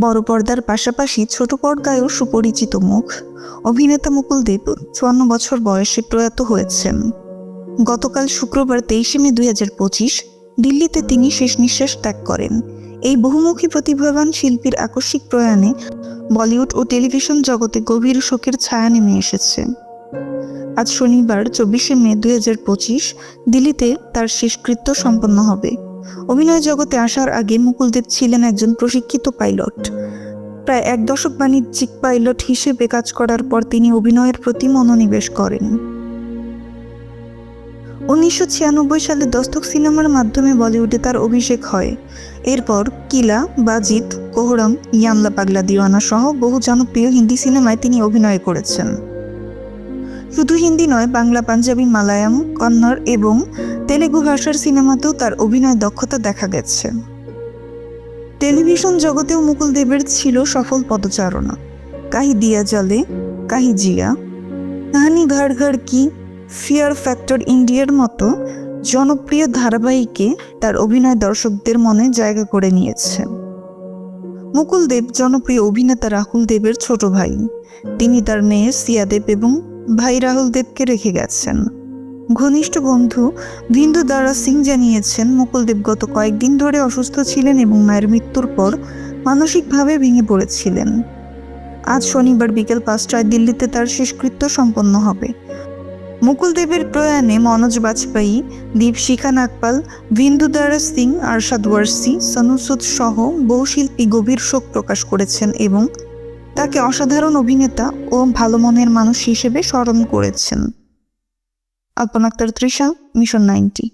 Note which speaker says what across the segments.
Speaker 1: বড় পর্দার পাশাপাশি ছোট পর্দায়ও সুপরিচিত মুখ। অভিনেতা মুকুল দেব চুয়ান্ন বছর বয়সে প্রয়াত হয়েছেন। গতকাল শুক্রবার তেইশে মে দুই হাজার পঁচিশ দিল্লিতে তিনি শেষ নিঃশ্বাস ত্যাগ করেন। এই বহুমুখী প্রতিভাবান শিল্পীর আকস্মিক প্রয়াণে বলিউড ও টেলিভিশন জগতে গভীর শোকের ছায়া নেমে এসেছে। আজ শনিবার, চব্বিশে মে দুই দিল্লিতে তার শেষকৃত্য সম্পন্ন হবে। অভিনয় জগতে আসার আগে মুকুলদেব ছিলেন একজন প্রশিক্ষিত পাইলট। প্রায় এক দশক বাণিজ্যিক পাইলট হিসেবে কাজ করার পর তিনি অভিনয়ের প্রতি মনোনিবেশ করেন। উনিশশো ছিয়ানব্বই সালে দস্তক সিনেমার মাধ্যমে বলিউডে তার অভিষেক হয়। এরপর কিলা, বাজিত, কোহরম, ইয়ামলা পাগলা, দিওয়ানা সহ বহু জনপ্রিয় হিন্দি সিনেমায় তিনি অভিনয় করেছেন। শুধু হিন্দি নয়, বাংলা, পাঞ্জাবি মালায়াম কন্নড় এবং তেলেগু ভাষার সিনেমাতেও তার অভিনয় দক্ষতা দেখা গেছে। টেলিভিশন জগতেও মুকুল দেবের ছিল সফল পদচারণা। কাহি দিয়া জলে, কাহি জিয়া। কাহানি ঘর ঘর কি? ফিয়ার ফ্যাক্টর ইন্ডিয়ার মতো জনপ্রিয় ধারাবাহিকে তার অভিনয় দর্শকদের মনে জায়গা করে নিয়েছে। মুকুল দেব জনপ্রিয় অভিনেতা রাহুল দেবের ছোট ভাই। তিনি তার মেয়ে সিয়া দেব এবং ভাই রাহুল দেবকে রেখে গেছেন। ঘনিষ্ঠ বন্ধু বিন্দু দারা সিং জানিয়েছেন, মুকুল দেব গত কয়েকদিন ধরে অসুস্থ ছিলেন এবং মায়ের মৃত্যুর পর মানসিকভাবে ভেঙে পড়েছিলেন। আজ শনিবার বিকেল পাঁচটায় দিল্লিতে তার শেষকৃত্য সম্পন্ন হবে। মুকুলদেবের প্রয়াণে মনোজ বাজপেয়ী দীপশিখা নাগপাল, বিন্দু দারা সিং, আরশাদ ওয়ারসি, সনুসুদ সহ বহু শিল্পী গভীর শোক প্রকাশ করেছেন এবং তাকে অসাধারণ অভিনেতা ও ভালো মনের মানুষ হিসেবে স্মরণ করেছেন। Alpon Akter Trisha mission ninety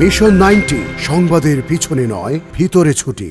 Speaker 2: mission ninety সংবাদের পিছনে নয় ভিতরে ছুটি।